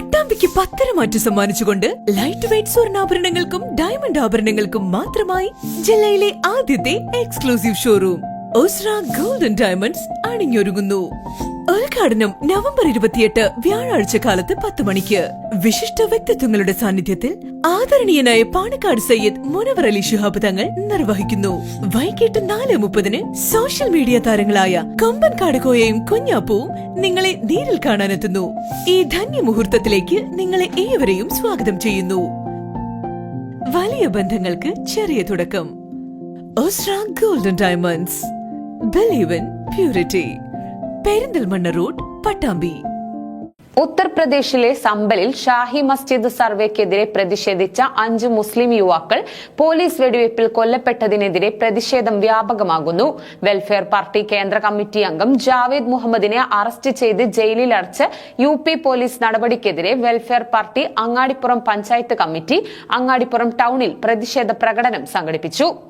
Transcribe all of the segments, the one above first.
പട്ടാമ്പിക്ക് പത്തരമാറ്റ് സമ്മാനിച്ചുകൊണ്ട് light weight സ്വർണാഭരണങ്ങൾക്കും ഡയമണ്ട് ആഭരണങ്ങൾക്കും മാത്രമായി ജില്ലയിലെ ആദ്യത്തെ exclusive showroom Osra golden diamonds അണിഞ്ഞൊരുങ്ങുന്നു. ഉദ്ഘാടനം നവംബർ ഇരുപത്തിയെട്ട് വ്യാഴാഴ്ച കാലത്ത് പത്ത് മണിക്ക്. വിശിഷ്ട വ്യക്തിത്വങ്ങളുടെ സാന്നിധ്യത്തിൽ ആദരണീയനായ പാണക്കാട് സയ്യിദ് മുനവർ അലി ശിഹാബ് തങ്ങൾ നിർവഹിക്കുന്നു. വൈകിട്ട് നാല് മുപ്പതിന് സോഷ്യൽ മീഡിയ താരങ്ങളായ കമ്പൻ കാടകോയയും കുഞ്ഞാപ്പുവും നിങ്ങളെ നേരിൽ കാണാനെത്തുന്നു. ഈ ധന്യ മുഹൂർത്തത്തിലേക്ക് നിങ്ങളെ ഏവരെയും സ്വാഗതം ചെയ്യുന്നു. വലിയ ബന്ധങ്ങൾക്ക് ചെറിയ തുടക്കം. Golden diamonds. Believe in purity. Perinthalmanna road Pattambi. ഉത്തർപ്രദേശിലെ സമ്പലിൽ ഷാഹി മസ്ജിദ് സർവേക്കെതിരെ പ്രതിഷേധിച്ച അഞ്ച് മുസ്ലിം യുവാക്കൾ പോലീസ് വെടിവയ്പിൽ കൊല്ലപ്പെട്ടതിനെതിരെ പ്രതിഷേധം വ്യാപകമാകുന്നു. വെൽഫെയർ പാർട്ടി കേന്ദ്ര കമ്മിറ്റി അംഗം ജാവേദ് മുഹമ്മദിനെ അറസ്റ്റ് ചെയ്ത് ജയിലിൽ അടച്ച് യു പി പോലീസ് നടപടിക്കെതിരെ welfare party Angadippuram panchayat committee Angadippuram ടൌണിൽ പ്രതിഷേധ പ്രകടനം സംഘടിപ്പിച്ചു.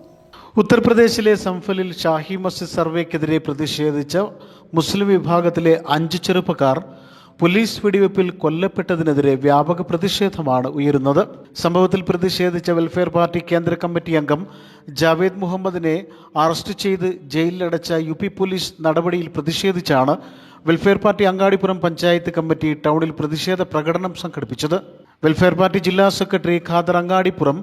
ഉത്തർപ്രദേശിലെ സംഫലിൽ ഷാഹി മസ്ജിദ് സർവേക്കെതിരെ പ്രതിഷേധിച്ച മുസ്ലിം വിഭാഗത്തിലെ അഞ്ച് ചെറുപ്പക്കാർ പോലീസ് വെടിവെപ്പിൽ കൊല്ലപ്പെട്ടതിനെതിരെ വ്യാപക പ്രതിഷേധമാണ് ഉയരുന്നത്. സംഭവത്തിൽ പ്രതിഷേധിച്ച വെൽഫെയർ പാർട്ടി കേന്ദ്ര കമ്മിറ്റി അംഗം ജാവേദ് മുഹമ്മദിനെ അറസ്റ്റ് ചെയ്ത് ജയിലിലടച്ച യു പി പോലീസ് നടപടിയിൽ പ്രതിഷേധിച്ചാണ് welfare party Angadippuram panchayat committee ടൗണിൽ പ്രതിഷേധ പ്രകടനം സംഘടിപ്പിച്ചത്. വെൽഫെയർ പാർട്ടി ജില്ലാ സെക്രട്ടറി ഖാദർ അങ്ങാടിപ്പുറം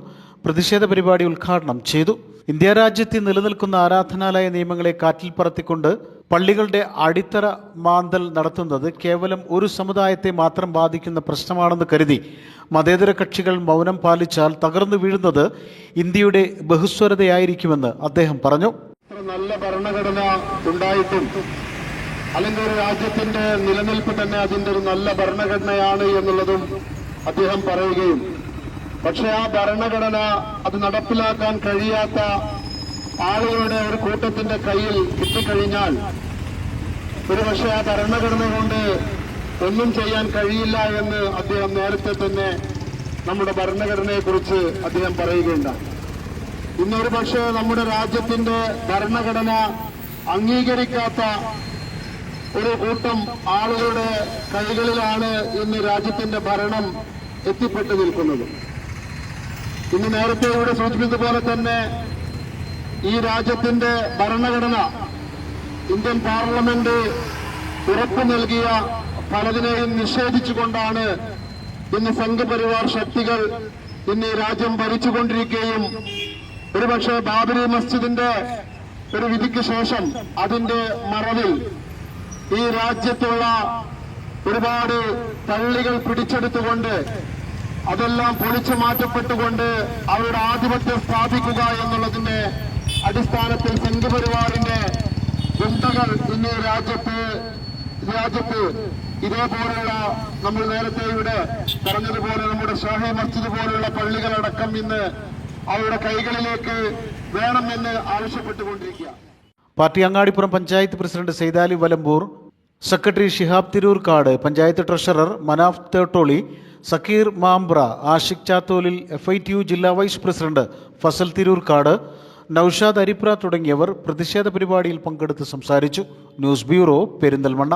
പ്രതിഷേധ പരിപാടി ഉദ്ഘാടനം ചെയ്തു. ഇന്ത്യ രാജ്യത്ത് നിലനിൽക്കുന്ന ആരാധനാലയ നിയമങ്ങളെ കാറ്റിൽ പറത്തിക്കൊണ്ട് പള്ളികളുടെ അടിത്തറ മാന്തൽ നടത്തുന്നത് കേവലം ഒരു സമുദായത്തെ മാത്രം ബാധിക്കുന്ന പ്രശ്നമാണെന്ന് കരുതി മതേതര കക്ഷികൾ മൗനം പാലിച്ചാൽ തകർന്നു വീഴുന്നത് ഇന്ത്യയുടെ ബഹുസ്വരതയായിരിക്കുമെന്ന് അദ്ദേഹം പറഞ്ഞു. നല്ല ഭരണഘടന ഉണ്ടായിട്ടും അല്ലെങ്കിൽ ഒരു രാജ്യത്തിന്റെ നിലനിൽപ്പ് തന്നെ അതിന്റെ ഒരു നല്ല ഭരണഘടനയാണ് എന്നുള്ളതും അദ്ദേഹം പറയുകയും പക്ഷെ ആ ഭരണഘടന അത് നടപ്പിലാക്കാൻ കഴിയാത്ത ആളുകളുടെ ഒരു കൂട്ടത്തിന്റെ കയ്യിൽ കിട്ടിക്കഴിഞ്ഞാൽ ഒരു പക്ഷേ ആ ഭരണഘടന കൊണ്ട് ഒന്നും ചെയ്യാൻ കഴിയില്ല എന്ന് അദ്ദേഹം നേരത്തെ തന്നെ നമ്മുടെ ഭരണഘടനയെക്കുറിച്ച് അദ്ദേഹം പറയുകയുണ്ടായി. ഇന്നൊരു പക്ഷേ നമ്മുടെ രാജ്യത്തിന്റെ ഭരണഘടന അംഗീകരിക്കാത്ത ഒരു കൂട്ടം ആളുകളുടെ കൈകളിലാണ് ഇന്ന് രാജ്യത്തിന്റെ ഭരണം എത്തിപ്പെട്ടു നിൽക്കുന്നത്. ഇന്ന് നേരത്തെ ഇവിടെ സൂചിപ്പിച്ചതുപോലെ തന്നെ ഈ രാജ്യത്തിന്റെ ഭരണഘടന ഇന്ത്യൻ പാർലമെന്റ് ഉറപ്പു നൽകിയ പലതിനെയും നിഷേധിച്ചുകൊണ്ടാണ് ഇന്ന് സംഘപരിവാർ ശക്തികൾ ഇന്ന് ഈ രാജ്യം ഭരിച്ചുകൊണ്ടിരിക്കുകയും ഒരുപക്ഷെ ബാബരി മസ്ജിദിന്റെ ഒരു വിധിക്ക് ശേഷം അതിന്റെ മറവിൽ ഈ രാജ്യത്തുള്ള ഒരുപാട് പള്ളികൾ പിടിച്ചെടുത്തുകൊണ്ട് അതെല്ലാം പൊളിച്ചു മാറ്റപ്പെട്ടുകൊണ്ട് അവരുടെ ആധിപത്യം സ്ഥാപിക്കുക എന്നുള്ളതിന്റെ അടിസ്ഥാനത്തിൽ സംഘപരിവാറിന്റെ ഗുണ്ടകൾ ഇന്ന് രാജ്യത്ത് രാജ്യത്ത് ഇതേപോലുള്ള നമ്മൾ നേരത്തെ ഇവിടെ പറഞ്ഞതുപോലെ നമ്മുടെ ഷാഹി മസ്ജിദ് പോലുള്ള പള്ളികളടക്കം ഇന്ന് അവരുടെ കൈകളിലേക്ക് വേണമെന്ന് ആവശ്യപ്പെട്ടുകൊണ്ടിരിക്കുക party Angadippuram panchayat president Saithali Valamboor secretary Shihab Thirurkad panchayat treasurer Manaf Thettoli Sakkir Mambra Ashiq ചാത്തോലിൽ F I T U ജില്ലാ വൈസ് പ്രസിഡന്റ് ഫസൽ തിരൂർക്കാട് നൌഷാദ് അരിപ്ര തുടങ്ങിയവർ പ്രതിഷേധ പരിപാടിയിൽ പങ്കെടുത്ത് സംസാരിച്ചു. News bureau Perinthalmanna.